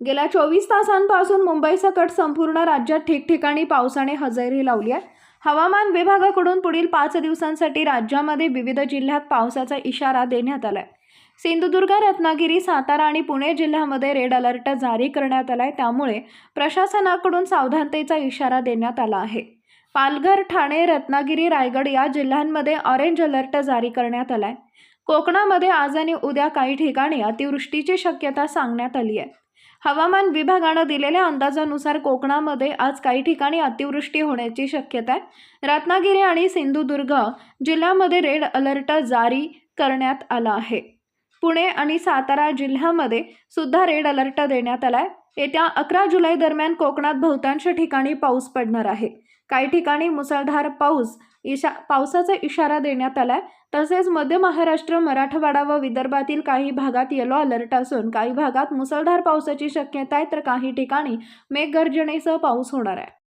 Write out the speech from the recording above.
गेल्या चोवीस तासांपासून मुंबईसकट संपूर्ण राज्यात ठिकठिकाणी पावसाने हजेरी लावली आहे. हवामान विभागाकडून पुढील पाच दिवसांसाठी राज्यामध्ये विविध जिल्ह्यात पावसाचा इशारा देण्यात आला आहे सिंधुदुर्ग रत्नागिरी सातारा आणि पुणे जिल्ह्यामध्ये रेड अलर्ट जारी करण्यात आला आहे त्यामुळे प्रशासनाकडून सावधानतेचा इशारा देण्यात आला आहे. पालघर ठाणे रत्नागिरी रायगड या जिल्ह्यांमध्ये ऑरेंज अलर्ट जारी करण्यात आला आहे कोकणामध्ये आज आणि उद्या काही ठिकाणी अतिवृष्टीची शक्यता सांगण्यात आली आहे. हवामान विभागानं दिलेल्या अंदाजानुसार कोकणामध्ये आज काही ठिकाणी अतिवृष्टी होण्याची शक्यता आहे. रत्नागिरी आणि सिंधुदुर्ग जिल्ह्यामध्ये रेड अलर्ट जारी करण्यात आला आहे. पुणे आणि सातारा जिल्ह्यामध्ये सुद्धा रेड अलर्ट देण्यात आला आहे. येत्या अकरा जुलै दरम्यान कोकणात बहुतांश ठिकाणी पाऊस पडणार आहे. काही ठिकाणी मुसळधार पाऊस इशा पावसाचा इशारा देण्यात आलाय. तसेच मध्य महाराष्ट्र मराठवाडा व विदर्भातील काही भागात येलो अलर्ट असून काही भागात मुसळधार पावसाची शक्यता आहे तर काही ठिकाणी मेघगर्जनेसह पाऊस होणार आहे.